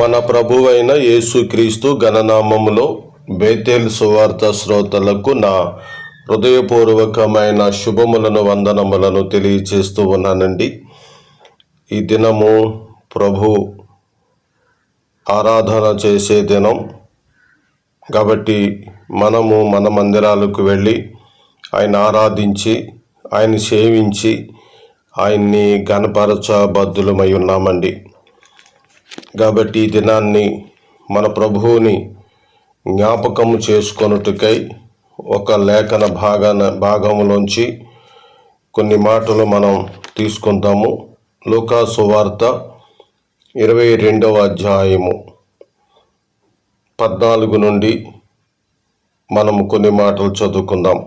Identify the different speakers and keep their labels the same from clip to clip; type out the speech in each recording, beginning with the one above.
Speaker 1: మన ప్రభువైన యేసుక్రీస్తు గణనామములో బేతేల్ సువార్త శ్రోతలకు నా హృదయపూర్వకమైన శుభములను వందనములను తెలియచేస్తూ ఉన్నానండి. ఈ దినము ప్రభు ఆరాధన చేసే దినం. కాబట్టి మనము మన మందిరాలకు వెళ్ళి ఆయన ఆరాధించి ఆయన సేవించి ఆయన్ని గణపరచబద్దులమై ఉన్నామండి. కాబట్టి ఈ దినాన్ని మన ప్రభువుని జ్ఞాపకము చేసుకొనుటకై ఒక లేఖన భాగాన భాగంలోంచి కొన్ని మాటలు మనం తీసుకుందాము. లూకాసు వార్త ఇరవై రెండవ అధ్యాయము. పద్నాలుగు నుండి మనము కొన్ని మాటలు చదువుకుందాం.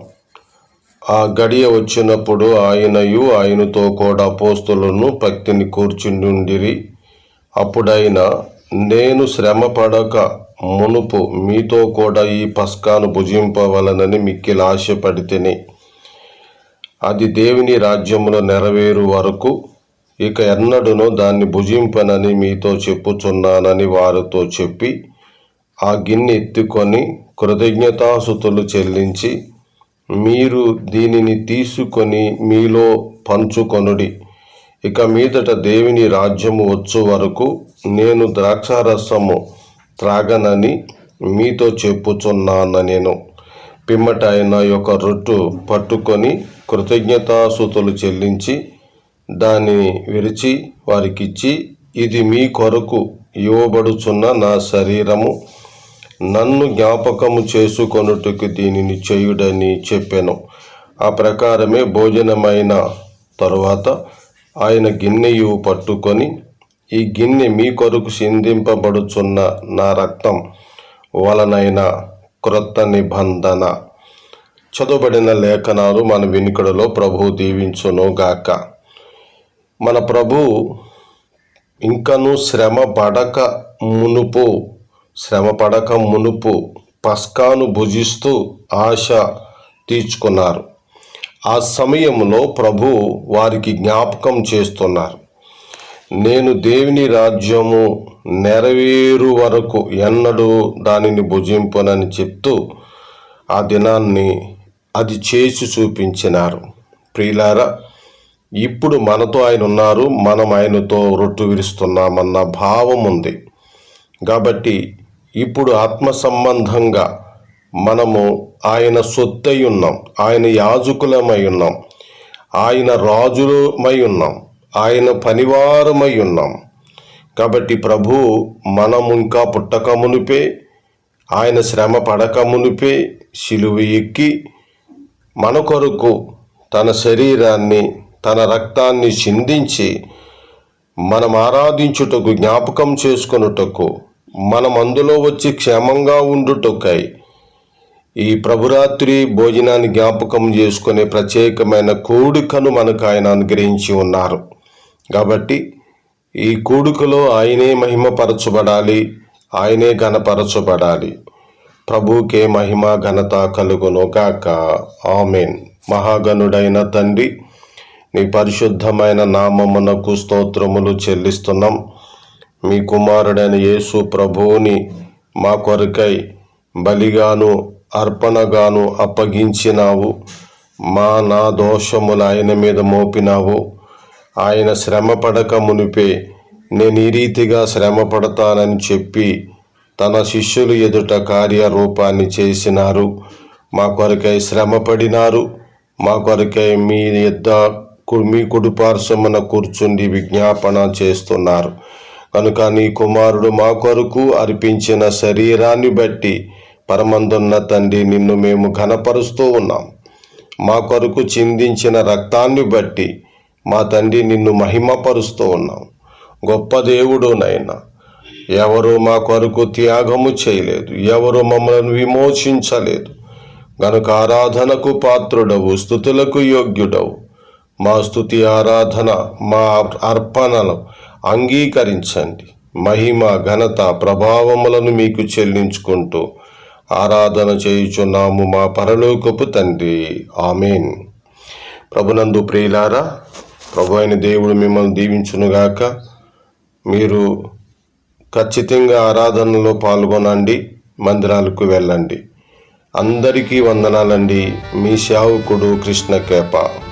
Speaker 1: ఆ గడియ వచ్చినప్పుడు ఆయనయు ఆయనతో కూడా పోస్తులను భక్తిని కూర్చుండిరి అప్పుడైన నేను శ్రమ పడక మునుపు మీతో కూడా ఈ పస్కాను భుజింపవలనని మిక్కిలి ఆశపడితేని. అది దేవుని రాజ్యములో నెరవేరు వరకు ఇక ఎన్నడూనో దాన్ని భుజింపనని మీతో చెప్పుచున్నానని వారితో చెప్పి ఆ గిన్నె ఎత్తుకొని కృతజ్ఞతాసుతులు చెల్లించి మీరు దీనిని తీసుకొని మీలో పంచుకొనుడి. ఇక మీదట దేవుని రాజ్యము వచ్చు వరకు నేను ద్రాక్షారసము త్రాగనని మీతో చెప్పుచున్నాను నేను పిమ్మట ఆయన యొక్క రొట్టు పట్టుకొని కృతజ్ఞతాసుతులు చెల్లించి దానిని విరిచి వారికిచ్చి ఇది మీ కొరకు ఇవ్వబడుచున్న నా శరీరము. నన్ను జ్ఞాపకము చేసుకొనుటకు దీనిని చేయుడని చెప్పాను. ఆ ప్రకారమే భోజనమైన తరువాత ఆయన గిన్నెయు పట్టుకొని ఈ గిన్నె మీ కొరకు సిందింపబడుచున్న నా రక్తం వలనైన క్రొత్త నిబంధన. చదువుబడిన లేఖనాలు మన వినికిడిలో ప్రభు దీవించును గాక. మన ప్రభు ఇంకను శ్రమ పడక మునుపు శ్రమ పడక మునుపు పస్కాను భుజిస్తూ ఆశ తీర్చుకున్నారు. ఆ సమయంలో ప్రభు వారికి జ్ఞాపకం చేస్తున్నారు. నేను దేవుని రాజ్యము నెరవేరు వరకు ఎన్నడూ దానిని భుజింపనని చెప్తూ ఆ దినాన్ని అది చేసి చూపించినారు. ప్రియులారా ఇప్పుడు మనతో ఆయన ఉన్నారు మనం ఆయనతో రొట్టు విరుస్తున్నామన్న భావం ఉంది కాబట్టి ఇప్పుడు ఆత్మ సంబంధంగా మనము ఆయన సొత్తై ఉన్నాం. ఆయన యాజకులమై ఉన్నాం. ఆయన రాజులమై ఉన్నాం. ఆయన పనివారమై ఉన్నాం. కాబట్టి ప్రభు మనము ఇంకా పుట్టకమునిపే ఆయన శ్రమ పడక మునిపే శిలువ ఎక్కి మన కొరకు తన శరీరాన్ని తన రక్తాన్ని చిందించి మనం ఆరాధించుటకు జ్ఞాపకం చేసుకొనుటకు మనం అందులో వచ్చి క్షేమంగా ఉండుటకై ఈ ప్రభురాత్రి భోజనాన్ని జ్ఞాపకం చేసుకునే ప్రత్యేకమైన కూడికను మనకు ఆయన అనుగ్రహించి ఉన్నారు. కాబట్టి ఈ కూడికలో ఆయనే మహిమపరచబడాలి ఆయనే ఘనపరచబడాలి. ప్రభుకే మహిమ ఘనత కలుగును గాక ఆమెన్. మహాగణుడైన తండ్రి నీ పరిశుద్ధమైన నామమునకు స్తోత్రములు చెల్లిస్తున్నాం. మీ కుమారుడైన యేసు ప్రభువుని మా కొరకై బలిగాను అర్పణగాను అప్పగించినావు. మా నా దోషములు ఆయన మీద మోపినావు. ఆయన శ్రమ పడక మునిపే నేను ఈ రీతిగా శ్రమ పడతానని చెప్పి తన శిష్యులు ఎదుట కార్యరూపాన్ని చేసినారు. మా కొరకై శ్రమ పడినారు మా కొరకై మీ యొద్ద మీ కుడిపార్శ్వమున కూర్చుండి విజ్ఞాపన చేస్తున్నారు. కనుక నీ కుమారుడు మా కొరకు అర్పించిన శరీరాన్ని బట్టి పరమందున్న తండ్రి నిన్ను మేము ఘనపరుస్తూ ఉన్నాం. మా కొరకు చిందించిన రక్తాన్ని బట్టి మా తండ్రి నిన్ను మహిమపరుస్తూ ఉన్నాం. గొప్ప దేవుడు నైనా ఎవరు మా కొరకు త్యాగము చేయలేదు ఎవరు మమ్మల్ని విమోచించలేదు. గనుక ఆరాధనకు పాత్రుడవు స్థుతులకు యోగ్యుడవు. మా స్థుతి ఆరాధన మా అర్పణలు అంగీకరించండి. మహిమ ఘనత ప్రభావములను మీకు చెల్లించుకుంటూ ఆరాధన చేయుచున్నాము మా పరలోకపు తండ్రి. ఆమెన్. ప్రభునందు ప్రియులారా ప్రభు అయిన దేవుడు మిమ్మల్ని దీవించునుగాక మీరు ఖచ్చితంగా ఆరాధనలో పాల్గొనండి మందిరాలకు వెళ్ళండి. అందరికీ వందనాలండి. మీ శావుకుడు కృష్ణ కేప